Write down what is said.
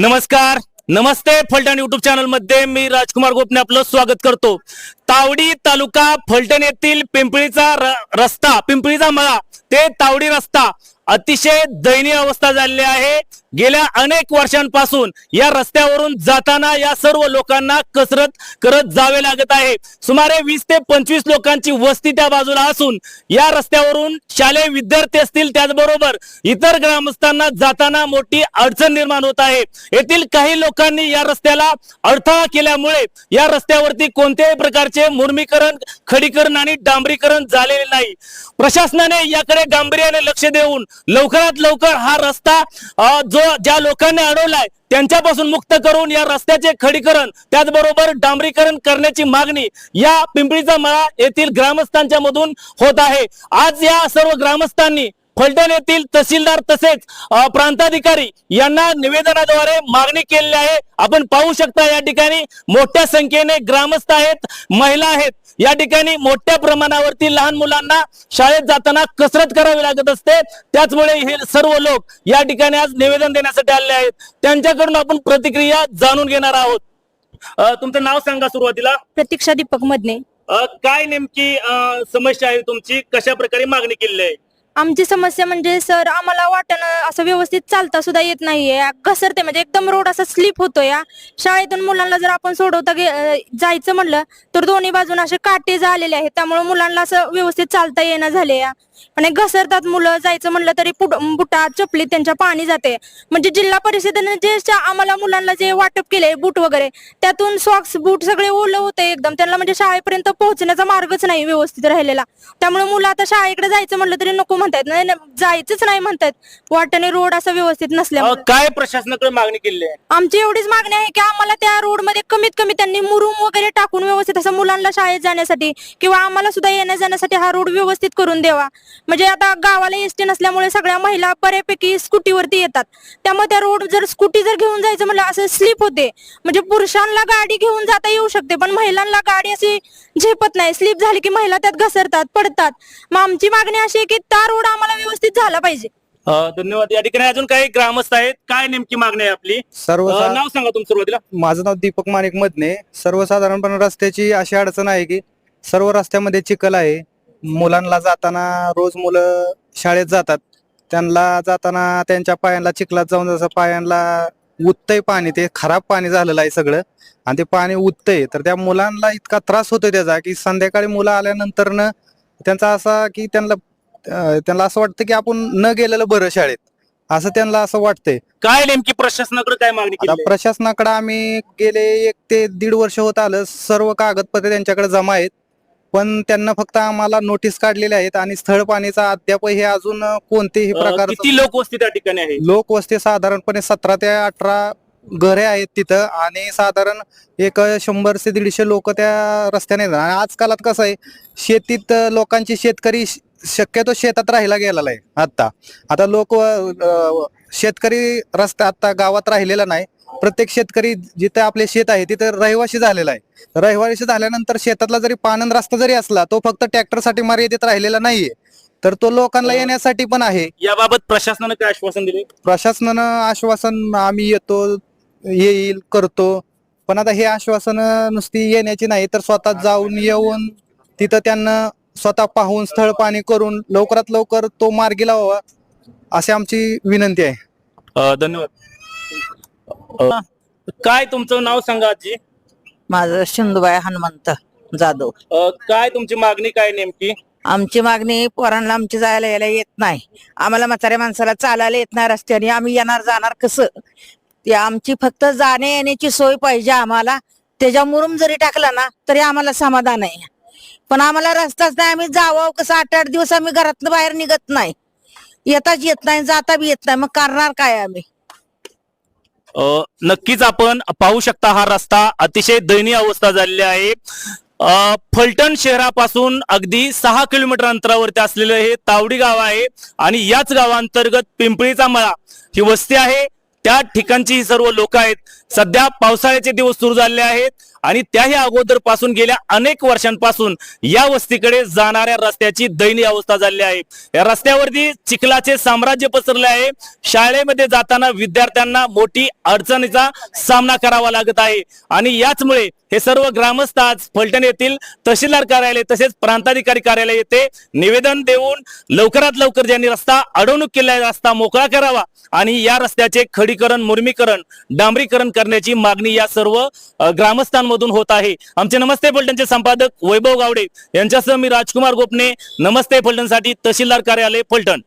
नमस्कार. नमस्ते फलटण युट्यूब चॅनलमध्ये मी राजकुमार गोपने आपलं स्वागत करतो. तावडी तालुका फलटण येथील पिंपळीचा रस्ता पिंपळीचा मळा ते तावडी रस्ता अतिशय दयनीय अवस्था झालेली आहे. गेल्या अनेक वर्षांपासून या रस्त्यावरून जाताना या सर्व लोकांना कसरत करत जावे लागत आहे. सुमारे वीस ते पंचवीस लोकांची वस्ती त्या बाजूला असून या रस्त्यावरून शालेय विद्यार्थी असतील त्याचबरोबर इतर ग्रामस्थांना जाताना मोठी अडचण निर्माण होत आहे. येथील काही लोकांनी या रस्त्याला अडथळा केल्यामुळे या रस्त्यावरती कोणत्याही प्रकारचे मुर्मीकरण खडीकरण आणि डांबरीकरण झालेले नाही. प्रशासनाने याकडे गांभीर्याने लक्ष देऊन लवकरात लवकर हा रस्ता जो जो ज्या लोकांनी अडवलाय त्यांच्यापासून मुक्त करून या रस्त्याचे खडीकरण त्याचबरोबर डांबरीकरण करण्याची मागणी या पिंपळीचा मळा येथील ग्रामस्थांच्या मधून होत आहे. आज या सर्व ग्रामस्थांनी फलटण येथील तहसीलदार तसेच प्रांताधिकारी यांना निवेदनाद्वारे मागणी केलेली आहे. आपण पाहू शकता या ठिकाणी मोठ्या संख्येने ग्रामस्थ आहेत महिला आहेत. या ठिकाणी मोठ्या प्रमाणावरती लहान मुलांना शाळेत जाताना कसरत करावी लागत असते. त्याचमुळे हे सर्व लोक या ठिकाणी आज निवेदन देण्यासाठी आले आहेत. त्यांच्याकडून आपण प्रतिक्रिया जाणून घेणार आहोत. तुमचं नाव सांगा सुरुवातीला. प्रतीक्षा दीपक मधने काय नेमकी समस्या आहे तुमची? कशा प्रकारे मागणी केलेली आहे? आमची समस्या म्हणजे सर आम्हाला वाटणं असं व्यवस्थित चालता सुद्धा येत नाहीये. घसरते म्हणजे एकदम रोड असा स्लिप होतो या शाळेतून मुलांना जर आपण सोडवता गे- अं, जायचं म्हणलं तर दोन्ही बाजून असे काटे झालेले आहेत. त्यामुळे मुलांना असं व्यवस्थित चालता येणं झाले या आणि घसरतात मुलं जायचं म्हणलं तरी पुट- बुटा चपली त्यांच्या पाणी जाते. म्हणजे जिल्हा परिषदेने जे शा- आम्हाला मुलांना जे वाटप केले बूट वगैरे त्यातून सॉक्स बूट सगळे ओलं होते एकदम. त्यांना म्हणजे शाळेपर्यंत पोहोचण्याचा मार्गच नाही व्यवस्थित राहिलेला. त्यामुळे मुलं आता शाळेकडे जायचं म्हणलं तरी नको म्हणतायत? नाही नाही, जायचंच नाही म्हणतायत. वाटेने रोड असं व्यवस्थित अ, नसल्यामुळे काय प्रशासनाकडे मागणी आहे? आमची एवढीच मागणी आहे की आम्हाला त्या रोडमध्ये कमीत कमी त्यांनी मुरुम वगैरे टाकून व्यवस्थित असं मुलांना शाळेत जाण्यासाठी किंवा आम्हाला सुद्धा येण्या जाण्यासाठी हा रोड व्यवस्थित करून द्यावा. म्हणजे आता गावाला एसटी नसल्यामुळे सगळ्या महिला बऱ्यापैकी स्कूटीवरती येतात. त्यामुळे त्या रोड जर स्कूटी जर घेऊन जायचं म्हणलं असं स्लिप होते. म्हणजे पुरुषांना गाडी घेऊन जाता येऊ शकते पण महिलांना गाडी अशी झेपत नाही. स्लिप झाली की महिला त्यात घसरतात पडतात. मग आमची मागणी अशी आहे की त्या रोड आम्हाला व्यवस्थित झाला पाहिजे. अ, धन्यवाद. या ठिकाणी अजून काही ग्रामस्थ आहेत. काय नेमकी मागणी आहे आपली? सर्व अ, नाव सांगा तुमचं सुरुवातीला. माझं नाव दीपक माणिक मधने. सर्वसाधारणपणे रस्त्याची अशी अडचण आहे की सर्व रस्त्यामध्ये चिखल आहे. मुलांना जाताना रोज मुलं शाळेत जातात. त्यांना जाताना त्यांच्या पायांना चिखलात जाऊन जसं पायांना उततंय पाणी ते खराब पाणी झालेलं आहे सगळं. आणि ते पाणी उततंय तर त्या मुलांना इतका त्रास होतोय त्याचा की संध्याकाळी मुलं आल्यानंतर न त्यांचा असा की त्यांना त्यांना असं वाटतं की आपण न गेलेलं बरं शाळेत. असं त्यांना असं वाटतंय. काय नेमकी प्रशासनाकडे काय मागणी प्रशासनाकडे आम्ही गेले एक ते दीड वर्ष होत आलं. सर्व कागदपत्रे त्यांच्याकडे जमा आहेत. पण त्यांना फक्त आम्हाला नोटीस काढलेल्या आहेत आणि स्थळ पाणीचा अद्याप हे अजून कोणतेही प्रकार किती लोकवस्ती त्या ठिकाणी आहे लोकवस्ती साधारणपणे सतरा ते अठरा घरे आहेत तिथं आणि साधारण एक शंभर ते दीडशे लोक त्या रस्त्याने येतात. आणि आजकालात कसं आहे शेतीत अं, लोकांची शेतकरी श- शक्यतो शेतात राहायला गेलेला आहे आता. आता लोक अं, शेतकरी रस्ता आता गावात राहिलेला नाही. प्रत्येक शेतकरी जिथे आपले शेत आहे तिथे रहिवाशी झालेला आहे. रहिवाशी झाल्यानंतर शेतातला जरी पानंद रस्ता जरी असला तो फक्त ट्रॅक्टरसाठी मर्यादित राहिलेला नाहीये. तर तो लोकांना येण्यासाठी पण आहे. याबाबत प्रशासनाने काय आश्वासन दिले प्रशासनानं आश्वासन आम्ही येतो येईल करतो. पण आता हे आश्वासन नुसती येण्याची नाही तर स्वतः जाऊन येऊन तिथं त्यांना स्वतः पाहून स्थळ पाणी करून लवकरात लवकर तो मार्गी लावावा अशी आमची विनंती आहे. धन्यवाद. अ, काय तुमचं नाव सांगा आजी? माझं शिंदूबाई हनुमंत जाधव. अ, काय तुमची मागणी काय नेमकी? आमची मागणी पोरांना आमची जायला यायला येत नाही. आम्हाला म्हाताऱ्या माणसाला चालायला येत नाही रस्त्याने आम्ही येणार जाणार कसं? ते आमची फक्त जाणे येण्याची सोय पाहिजे आम्हाला. त्याच्या मुरुम जरी टाकला ना तरी आम्हाला समाधान आहे. पण आम्हाला रस्ताच नाही आम्ही जावं कसं? आठ आठ दिवस आम्ही घरातनं बाहेर निघत नाही. येताच येत नाही जाता बी येत नाही. मग करणार काय आम्ही? नक्कीच आपण पाहू शकता हा रस्ता अतिशय दयनीय अवस्था झालेली आहे. फलटण शहरापासून अगदी सहा किलोमीटर अंतरावरती असलेलं हे तावडी गाव आहे आणि याच गावांतर्गत पिंपळीचा मळा ही वस्ती आहे. त्या ठिकाणची ही सर्व लोक आहेत. सध्या पावसाळ्याचे दिवस सुरू झाले आहेत. आणि त्याही अगोदरपासून गेल्या अनेक वर्षांपासून या वस्तीकडे जाणाऱ्या रस्त्याची दयनीय अवस्था झालेली आहे. या रस्त्यावरती चिखलाचे साम्राज्य पसरले आहे. शाळेमध्ये जाताना विद्यार्थ्यांना मोठी अडचणीचा सामना करावा लागत आहे. आणि याचमुळे हे सर्व ग्रामस्थ आज फलटण येथील तहसीलदार कार्यालय तसेच प्रांताधिकारी कार्यालय येथे निवेदन देऊन लवकरात लवकर ज्यांनी रस्ता अडवणूक केला आहे, रस्ता मोकळा करावा आणि या रस्त्याचे खडीकरण मुर्मीकरण डांबरीकरण करण्याची मागणी या सर्व ग्रामस्थांमध्ये मधून होत आहे. आमचे नमस्ते फलटणचे संपादक वैभव गावडे. यांच्यासह मी राजकुमार गोपने. नमस्ते फलटणसाठी तहसीलदार कार्यालय फलटण